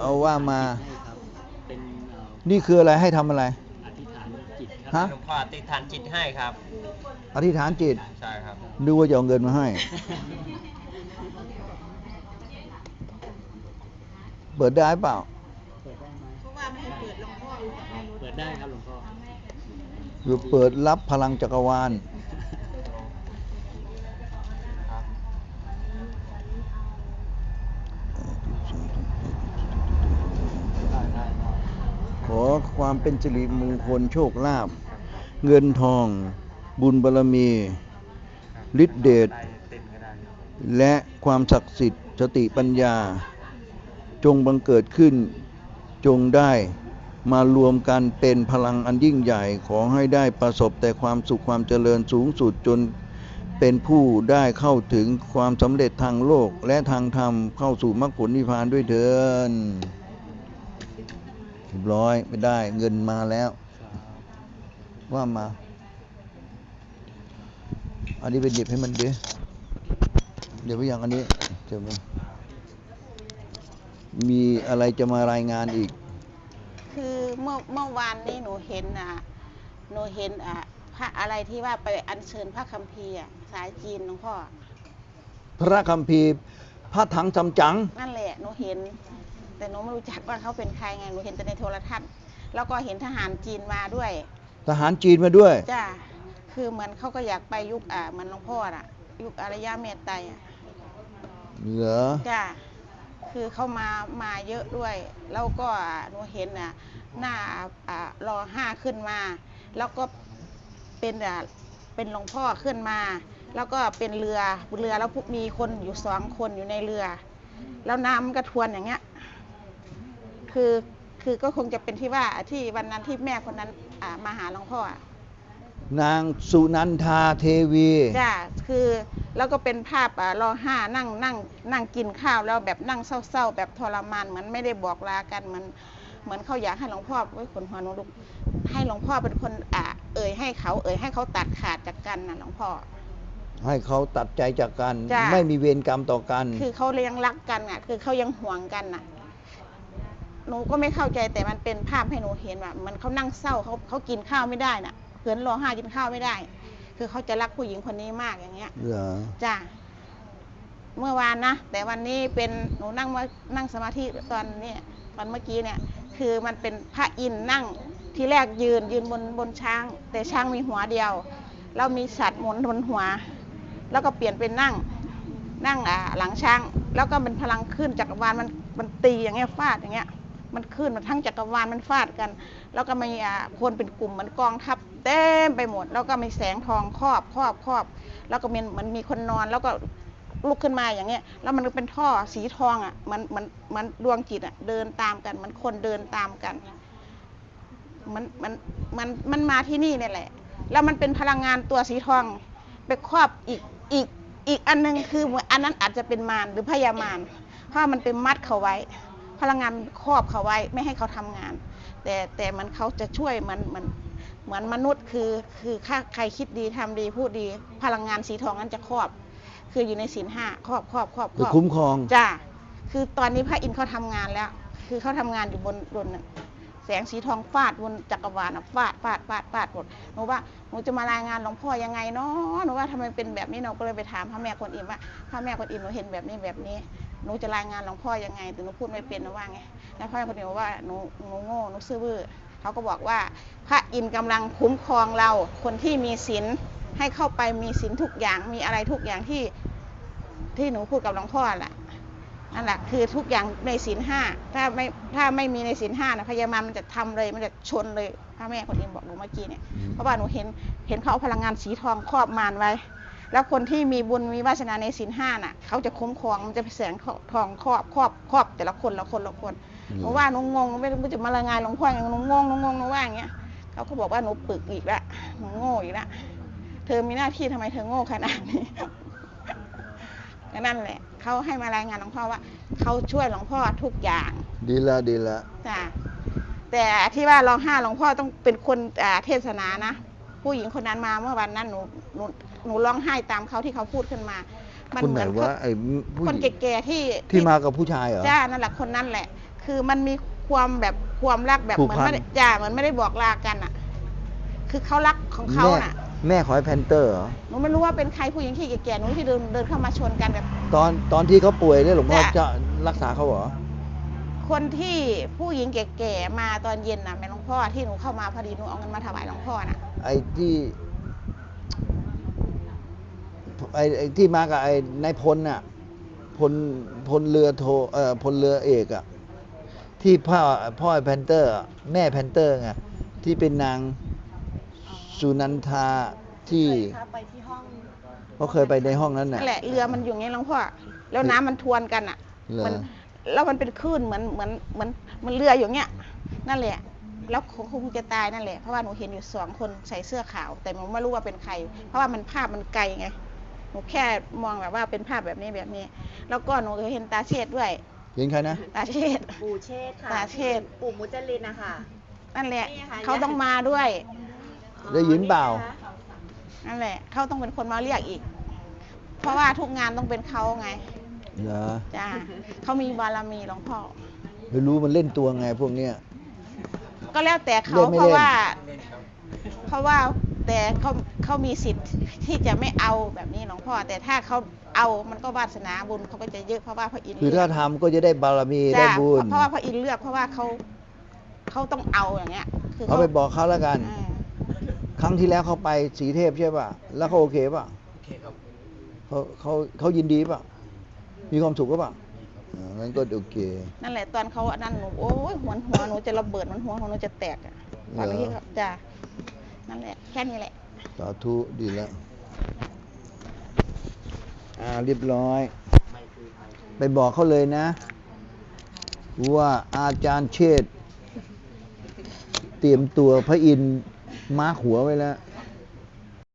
เอาว่ามาให้ครับเป็นเอ่อนี่คืออะไรให้ทำอะไร อธิษฐานจิตคฮะรับหลวงพ่ออธิษฐานจิตให้ครับ อธิษฐานจิต ใช่ครับ ดูว่าจะเอาเงินมาให้ เปิดได้เปล่า เปิดได้ไหมเพราะว่าไม่ให้เปิดหลวงพ่อเปิดได้ครับหลวงพ่อหรือเปิดรับพลังจักรวาล ขอ ความเป็นสิริมงคลโชคลาภเงินทอง บุญบารรมีฤทธิเดชและความศักดิ์สิทธิ์สติปัญญา จงบังเกิดขึ้น จงได้มารวมกันเป็นพลังอันยิ่งใหญ่ขอให้ได้ประสบแต่ความสุขความเจริญสูงสุดจนเป็นผู้ได้เข้าถึงความสำเร็จทางโลกและทางธรรมเข้าสู่มรรคผลนิพพานด้วยเถิน เรียบร้อยไม่ได้ เงินมาแล้ว ว่ามา อันนี้ไปหยิบให้มันดิเดี๋ยวไปอย่างอันนี้เดี๋ยวมันมีอะไรจะมารายงานอีก คือเมื่อเมื่อวานนี้หนูเห็นอะหนูเห็นอะพระอะไรที่ว่าไปอัญเชิญพระคัมภีร์อะสายจีนหลวงพ่อพระคัมภีร์พระถังจำจัง นั่นแหละหนูเห็น แต่หนูไม่รู้จักว่าเขาเป็นใครไงหนูเห็นแต่ในโทรทัศน์ แล้วก็เห็นทหารจีนมาด้วย ทหารจีนมาด้วย จ้าคือเหมือนเขาก็อยากไปยุคอะเหมือนหลวงพ่ออะ ยุคอารยะเมตไตรอะเหรอ จ้าคือเขามามาเยอะด้วย แล้วก็หนูเห็นอะหน้าอ่ารอห้าขึ้นมา แล้วก็เป็นอะเป็นหลวงพ่อขึ้นมา แล้วก็เป็นเรือเรือแล้วพวกมีคนอยู่สองคนอยู่ในเรือ แล้วน้ำมันก็ทวนอย่างเงี้ย คือคือก็คงจะเป็นที่ว่าที่วันนั้นที่แม่คนนั้นอ่ามาหาหลวงพ่ออะนางสุนันทาเทวี จ้าคือแล้วก็เป็นภาพอ่ารอห้านั่งนั่งนั่งกินข้าวแล้วแบบนั่งเศร้าๆ แบบทรมานเหมือนไม่ได้บอกลากันเหมือนเหมือนเขาอยากให้หลวงพ่อไว้ยขนหัวหนูลุกให้หลวงพ่อเป็นคนอ่าเอ่ยให้เขาเอ่ยให้เขาตัดขาดจากกันนะหลวงพ่อ ให้เขาตัดใจจากกัน จ้ะ ไม่มีเวรกรรมต่อกัน คือเขายังรักกันอะ คือเขายังห่วงกันน่ะ หนูก็ไม่เข้าใจแต่มันเป็นภาพให้หนูเห็นว่ามันเขานั่งเศร้าเขาเขากินข้าวไม่ได้น่ะเพื่อนรอห้ากินข้าวไม่ได้ คือเขาจะรักผู้หญิงคนนี้มากอย่างเงี้ยเหรอจ้ะเมื่อวานนะแต่วันนี้เป็นหนูนั่งมานั่งสมาธิตอนเนี้ยตอนเมื่อกี้เนี่ย คือมันเป็นพระอินทร์นั่งทีแรกยืนยืนบนบนช้าง แต่ช้างมีหัวเดียว แล้วมีสัตว์หมุนบนหัว แล้วก็เปลี่ยนเป็นนั่ง นั่งอ่าหลังช้าง แล้วก็เป็นพลังขึ้นจักรวาลมันมันตีอย่างเงี้ยฟาดอย่างเงี้ย มันขึ้นมันทั้งจักรวาลมันฟาดกัน แล้วก็มีคนเป็นกลุ่มเหมือนกองทัพเต็มไปหมด แล้วก็มีแสงทองครอบครอบครอบ แล้วก็มีเหมือนมีคนนอนแล้วก็ลุกขึ้นมาอย่างเงี้ย แล้วมันก็เป็นท่อสีทองอะมันมันมันดวงจิตอะเดินตามกัน มันคนเดินตามกัน มันมันมันมันมาที่นี่เนี่ยแหละ แล้วมันเป็นพลังงานตัวสีทองไปครอบอีกอีกอีกอันหนึงคืออนอันนั้นอาจจะเป็นมารหรือพยามารเพราะมันเป็นมัดเขาไว้ พลังงานครอบเขาไว้ไม่ให้เขาทำงาน แต่แต่มันเขาจะช่วยเหมันเหมันเหมือนมนุษย์คือคือถ้าใครคิดดีทำดีพูดดี พลังงานสีทองนั้นจะครอบ คืออยู่ในศีลห้าครอบครอบครอบครจะอบคุ้มครองจ้าคือตอนนี้พระอินทร์เขาทำงานแล้ว คือเขาทำงานอยู่บนบนน่ะแสงสีทองฟาดบนจักรวาลน่ะฟาดฟาดฟาดฟาดหมดหนูว่าหนูจะมารายงานหลวงพ่อยังไงเนาะหนูว่าทำไมเป็นแบบนี้หนูก็เลยไปถามพระแม่คนอิมว่าพระแม่คนอิมหนูเห็นแบบนี้แบบนี้ หนูจะรายงานหลวงพ่อยังไงแต่หนูพูดไม่เป็นนะว่าไงแล้วพระแม่คนอิมบอกว่าหนูหนูโง่หนูซื่อบื้อเขาก็บอกว่าพระอินทร์กำลังคุ้มครองเราคนที่มีศีลให้เข้าไปมีศีลทุกอย่างมีอะไรทุกอย่างที่ที่หนูพูดกับหลวงพ่อแหละนั่นแหละคือทุกอย่างในศีลห้าถ้าไม่ถ้าไม่มีในศีลห้านะพยามารมันจะทำเลยมันจะชนเลยพระแม่คนนี้บอกหนูเมื่อกี้เนี่ยเพราะว่าหนูเห็นเห็นเขาเอาพลังงานสีทองครอบมารไว้ แล้วคนที่มีบุญมีวาสนาในศีลห้าน่ะเขาจะคุ้มครองมันจะเป็นแสงทองครอบครอบครอบแต่ละคนละคนละคนหนูว่าหนูงงไม่รู้จะมารายงานหลวงพ่ออย่างหนูงงหนูงงหนูว่าอย่างเงี้ยเขาก็บอกว่าหนูปึกอีกละหนูโง่อีกละเธอมีหน้าที่ทำไมเธอโง่ขนาดนี้ก็นั่นแหละเขาให้มารายงานหลวงพ่อว่าเขาช่วยหลวงพ่อทุกอย่าง ดีละดีละจ้ะแต่ที่ว่าร้องห้าหลวงพ่อต้องเป็นคนอ่าเทศนานะผู้หญิงคนนั้นมาเมื่อวันนั้นหนูหนู หนูร้องไห้ตามเขาที่เขาพูดขึ้นมา มัคนไหนเมือวะไอ้ผู้คนหญิงแก่ๆที่ที่มากับผู้ชายเหรอ จ้านั่นแหละคนนั้นแหละคคือมันมีความแบบความรักแบบผูเหกมือนพัน ไม่ได้จ้าเหมือนไม่ได้บอกลากันอะ คือเขารักของเขาแม่น่ะแม่ขอให้แพนเตอร์เหรอหนูไม่รู้ว่าเป็นใครผู้หญิงที่แก่ๆหนูที่เดินเดินเข้ามาชนกันแบบ ตอนตอนที่เขาป่วยเนี่ยหลวงพ่อจ้ะ จะรักษาเขาเหรอ คนที่ผู้หญิงแก่ๆมาตอนเย็นน่ะแม่หลวงพ่อที่หนูเข้ามาพอดีหนูเอาเงินมาถวายหลวงพ่อน่ะ ไอ้ที่ ไอ้ไอ้ที่มากับไอ้นายพลน่ะพลพลเรือโทเอ่อพลเรือเอกอะที่พ่อพ่อไอ้แพนเตอร์อะแม่แพนเตอร์ไงที่เป็นนางสุนันทาที่ไปที่ห้องเขาเคยไปในห้องนั้นน่ะ นั่นแหละเรือมันอยู่อย่างนี้หลวงพ่อแล้วน้ำมันทวนกันอะ เหรอ มันแล้วมันเป็นคลื่นเหมือนเหมือนเหมือนเหมันเรืออยู่เงี้ย นั่นแหละ แล้วคงคงจะตายนั่นแหละเพราะว่าหนูเห็นอยู่สองคนใส่เสื้อขาว แต่หนูไม่รู้ว่าเป็นใคร เพราะว่ามันภาพมันไกลไงห นูแค่มองแบบว่าเป็นภาพแบบนี้แบบนี้ แล้วก็หนูเห็นตาเชษด้วย เห็นใครนะ ตาเชษ ปู่เชษฐ์ค่ะตาเชษฐ์ปู่มุจลินนะคะนั่นแหละนี่ค่ะเขาต้องมาด้วย ได้ยินเปล่า นั่นแหละ เขาต้องเป็นคนมาเรียกอีก เพราะว่าทุกงานต้องเป็นเขาไงเหรอจ้าเขามีบารมีหลวงพ่อไม่รู้มันเล่นตัวไงพวกเนี้ย ก็แล้วแต่เขาเล่นไม่เพราะเล่นว่า เพราะว่าแต่เขา เขามีสิทธิ์ที่จะไม่เอาแบบนี้หลวงพ่อ แต่ถ้าเขาเอามันก็วาสนาบุญเขาก็จะเยอะเพราะว่าพระอินทร์คือเลืถ้าอกทำก็จะได้บารมีได้จ้าบุญเพราะว่าพระอินทร์เลือกเพราะว่าเขาเขาต้องเอาอย่างเงี้ย คือเขาไปบอกเขาแล้วกันอ่าครั้งที่แล้วเขาไปสีเทพใช่ป่ะแล้วเขาโอเคป่ะโอเคครับเขาเขาเขายินดีป่ะมีความสุขก็ป่ะอ่างั้นก็โอเค นั่นแหละตอนเขาอันนั้นหนูโอ้ยหัวหัวหนูจะระเบิดมันหัวของหนูจะแตกอะตอนที่เขาจ้านั่นแหละแค่นี้แหละ สาธุดีแล้ว อ่าเรียบร้อย ไปบอกเขาเลยนะ ว่าอาจารย์เชษเตรียมตัวพระอินทร์มาหัวไว้แล้ว